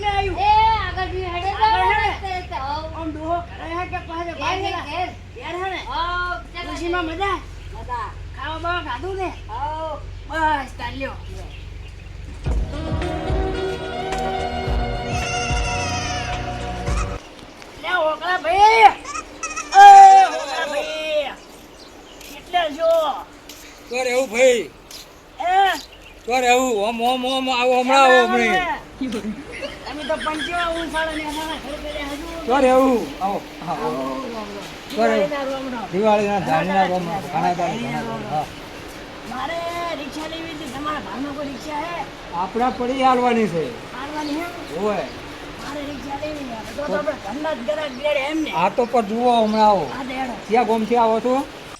એટલે આવ્યું એ આગળ બી હડે તો ઓમ ડોહો કરે હે કે પાસે ભાઈ ને ઘેર. હે ને? ઓ ખુશીમાં મજા? મજા. ખાવા બાવા ખાધું ને? ઓ બસ તાલ્યો લે ઓકળા ભાઈ. એ ઓકળા ભાઈ. એટલે જો. કર એવું ભાઈ. એ. કર એવું ઓમ ઓમ ઓમ આવો હમણાં આવો હમણાં. તો ને અમારા ઘર હજુ તો આવો. હા આવો. દિવાળીના રોમડો. દિવાળીના રોમ ઘણા દાડે ઘણા દાડે. હા. મારે રિક્ષા લેવી હતી. તમારા ભાવમાં કોઈ રિક્ષા હે? આપણા પડી હાલવાની છે. હે ઓય તો તો આ તો પર જુઓ હમણાં આવો. ક્યાં ગોમથી આવો છો?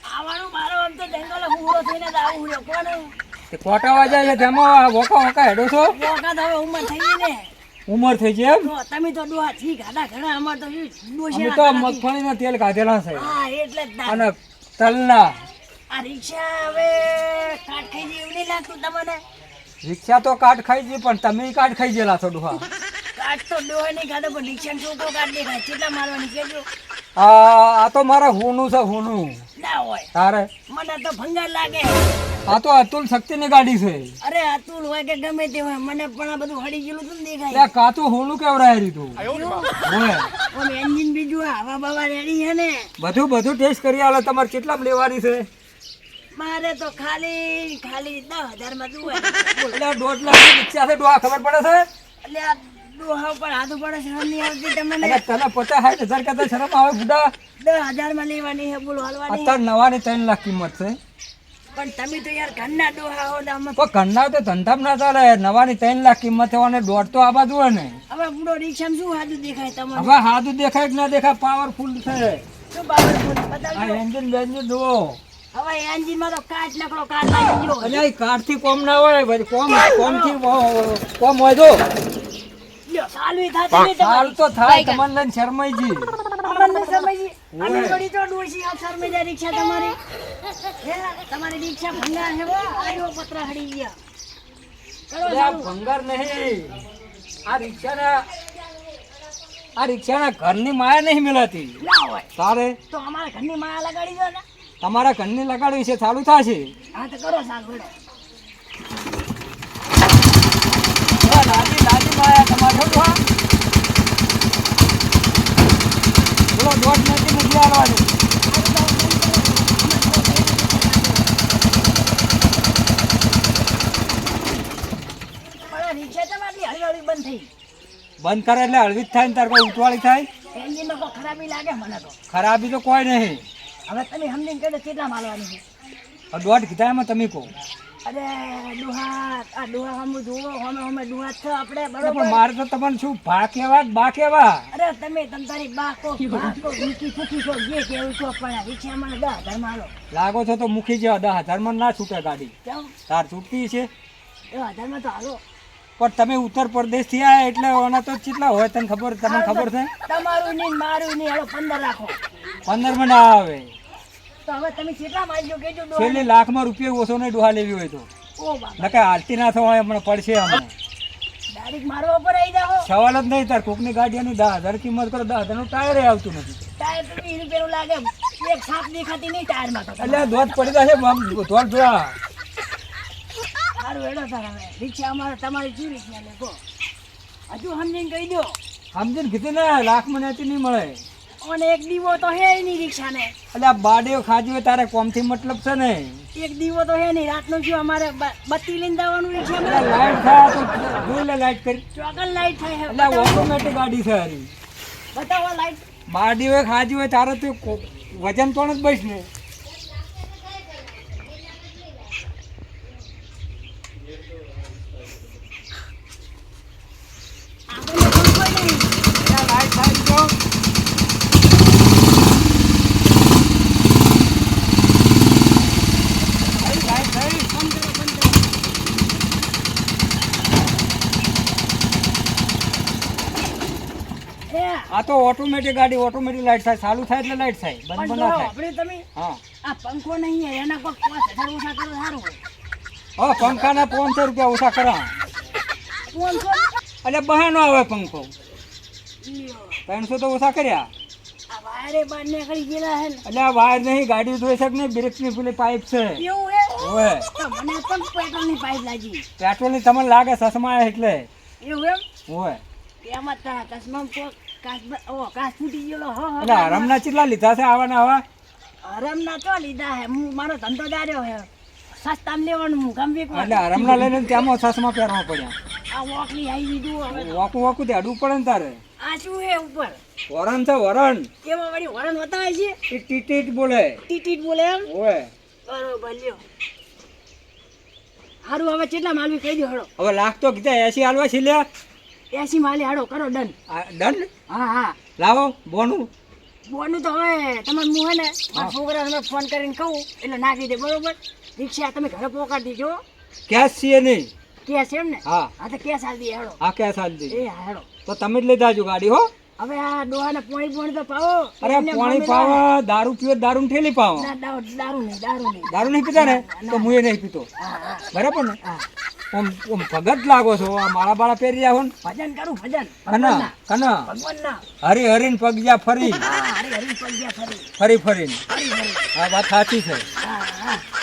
આવવાનું મારો આમ તો જંગલ હુંગરો થઈને જ આવું કોને? તે કોટાવા છે તેમાં વોકા વોકા હેડો છો? વખત હવે ઉંમર થઈ ગઈ ને. ઉંમર થઈ છે એમ? તમે તો ડોહા છી ખાધા ઘણા અમાર તો અમે તો મગફળીના તેલ કાઢેલા છે. હા એટલે અને તલના. આ રિક્ષા હવે કાટ ખાઈ જાય એવું નહીં લાગતું તમને? રિક્ષા તો કાટ ખાઈ ગઈ પણ તમે કાટ ખાઈ જેલા છો ડોહા. કાટ તો ડોહે નહીં ખાધો પણ રિક્ષા છોકરો કાટ દેખાય કેટલા મારવાની કેજો આ આ તો મારા હુનું છે હુનું. ના હોય. તારે? મને તો ભંગાર લાગે. આ તો અતુલ શક્તિની ગાડી છે. અરે અતુલ હોય કે ગમે તે હોય મને પણ આ બધું હળી ગયેલું તું દેખાય. ત્યાં કાચું હોનું કેવડાય રીતું? હોય ઓમ એન્જિન બીજું હવા બવા રેડી છે ને? બધું બધું ટેસ્ટ કરી આલે તમારે કેટલા લેવાની છે? મારે તો ખાલી ખાલી 10000 માં જુએ એટલે દોઢ લાખ ઈચ્છા છે ડોહા ખબર પડે છે? એટલે આ ડોહા ઉપર હાથ પડે શરમ નહીં આવતી તમને? તને પચાસ સાઠ હજાર કરતા શરમ આવે બુડા. દસ હજારમાં લેવાની છે બોલો હાલવાની. અત્યારે નવાની ત્રણ લાખ કિંમત છે. પણ તમે તો યાર ઘરના ડોહા હો ને અમે પણ ઘરના તો ધંધામાં ના ચાલે. નવાની ત્રણ લાખ કિંમત અને દોઢ તો આ બાજુ ને. હવે બુડો રિક્ષામાં શું દેખાય તમને હવે હાથું દેખાય કે ના દેખાય? પાવરફુલ છે. શું બાબત બતાવજો. એન્જિન બેન્જિન જુઓ. હવે એન્જિનમાં તો કાચ નકરો કાચ લાગી ગયો. કોમ ના હોય. ભાઈ કોમ કોમથી કોમ હોય જો. તો થાય તમને શરમાઈજી અમે વળી તો ડોશી આ શર્મેજા રિક્ષા તમારી. હે તમારી રિક્ષા ભંગાર હે આયો પતરા હડી ગયા. અરે આ ભંગાર નહીં. આ રિક્ષાના આ રિક્ષાના ઘરની માયા નહીં મિલાતી. ના હોય. તારે? તો અમારા ઘરની માયા લગાડી દો ને. તમારા ઘરની લગાડવી છે ચાલુ થશે. હા તો કરો સાલ ભેડો હવે લાજી લાજી માયા તમારે શું થા? બોલો દોઢ હળવી બંધ થઈ. બંધ કરે એટલે હળવી જ થાય ને તાર ઉતવાળી થાય? ખરાબી લાગે મને તો. ખરાબી તો કોઈ નહીં. હવે તમે સમજીને કેટલા માલવાની દોઢ કીધા એમાં તમે કહો. અરે દુહાત. આ દુહા હમ જુઓ હમે હમે દુહાત છે આપણે બરોબર પણ મારે તો તમને શું ભા કેવા બા કેવા અરે તમે તમ તારી બા કો બા કો મૂકી ફૂકી કો જે કેવું છો પણ રિક્ષા મને દસ હજાર મારો લાગો છો તો મૂકી જાવ દસ ધર્મ ના છૂટે ગાડી. કેમ? તાર છૂટતી છે. દસ હજારમાં તો હાલો. પણ તમે ઉત્તર પ્રદેશથી આવ્યા એટલે ઓના તો કેટલા હોય તને ખબર તમને ખબર છે? તમારું નહીં મારું નહીં હાલો પંદર રાખો. પંદરમાં ના આવે. તો હવે તમે કેટલા માલજો કેજો છેલ્લી લાખમાં રૂપિયા ઓછો ને ડોહા લેવી હોય તો. ઓ બાબા નકે હાલતી ના થવાય હમણાં પડશે હમણાં ડાયરેક્ટ મારો ઉપર આવી જાઓ. સવાલ જ નહીં તાર કોકની ગાડીઓની દસ હજાર કિંમત કરો દસ હજારનું ટાયર આવતું નથી. ટાયર તો વીસ રૂપિયાનું લાગે. એક સાપ દેખાતી નહીં ટાયરમાં તો. એટલે ધોધ પડી જશે જોવા. સારું હેડો તાર હવે. રિક્ષા અમારે તમારી શું રિક્ષા લેખો હજુ સમજીને કહી દો સમજીને કીધું ને લાખમાં નથી નહીં મળે. અને એક દીવો તો હે નહીં રિક્ષાને. એટલે આ બાડીઓ ખાજી હોય તારે કોમથી મતલબ છે ને? એક દીવો તો હે નહીં નું શું અમારે બત્તી લઈને જવાનું છે રિક્ષામાં લાઈટ થાય તો જોઈ લે લાઈટ કરી. ચોગલ લાઈટ થાય એટલે ઓટોમેટિક ગાડી છે હારી. બતાવો લાઈટ. બાડી હોય હોય તારે તો વજન પણ જ બસ ને આપણને પણ કોઈ નહીં એટલે લાઈટ થાય તો થઈ, લાઈટ થઈ. બંધ કરો બંધ કરો હે આ તો ઓટોમેટિક ગાડી ઓટોમેટિક લાઈટ થાય ચાલુ થાય એટલે લાઈટ થાય બંધ બંધ થાય. આપણે તમે હા. આ પંખો નહીં હે, એના પાંચ હજાર ઓછા કરો સારું હા પંખાના પાંચસો રૂપિયા ઓછા કરો પાંચસો? એટલે બહાનો આવે પંખો. લ્યો. ત્રણસો તો ઓછા કર્યા. આ વાયરે બાર નીકળી ગયેલા હે એટલે આ વાયર નહીં ગાડી ધોઈ શક નહીં? બ્રેકની પેલી પાઇપ છે. એવું હે? ઓય મને પણ પેટ્રોલની પાઇપ લાગી. પેટ્રોલની તમને લાગે સસમા એટલે. એવું એમ? ઓય એમાં ચશ્મા કાચ ફૂટી ગયેલો હો એટલે હરમના ચેટલા લીધા છે આવા ને આવા? રમના તો લીધા હે. હું મારો ધંધો દાર્યો હે. સસ્તામાં લેવાનું હું ગમે એટલે હરમના લઈને ત્યાંમાં સસમાં પહેરવા પડ્યા. આ વોકલી આવી દીધું હવે વાકું વાકું તે અડવું પડે ને તારે. આ શું હે ઉપર? વરણ છે વરણ. કેવા વળી વરણ બતાવે છે? એ ટીટીટ ટીટ બોલે. ટીટીટ બોલે એમ? ઓય બરોબર લ્યો. હારું હવે કેટલા માલવી કહી દો હવે લાખ તો કીધા એસી હાલવા છે લ્યા. એસી માલી હાડો કરો ડન. ડન? હા હા. લાવો બોનું. બોનું તો હવે તમારે હું હે ને મારા છોકરાને ફોન કરીને કહું એટલે નાખી દે બરોબર? રિક્ષા તમે ઘરે પહોંચાડી દીજો. કેશ છીએ નહીં. કેસ એમ ને? હા. હા તો કેશ આવી દે હેડો. હા કેશ હાલ દીધી એ હેડો. તો તમે જ લઈ જાજો ગાડી હો. હવે આ ડોહાને પોણી પોણી તો પાવો. અરે પોણી મમ્મી દારૂ પીવો દારૂ ઠેલી પાવો. દારૂ નહીં દારૂ નહીં. દારૂ નહીં પીતા ને? તો હું એ નહીં પીતો. હા હા. બરાબર ને? ઓમ આમ ભગત લાગો છો આ માળા બાળા પહેરી આવો ને ભજન કરું ભજન. કના કના. ભગવાનના. હરી હરીન પગજા ફરી. હરી હરીન પગજા ફરી. ફરી ફરીને. આ વાત સાચી છે. હા હા.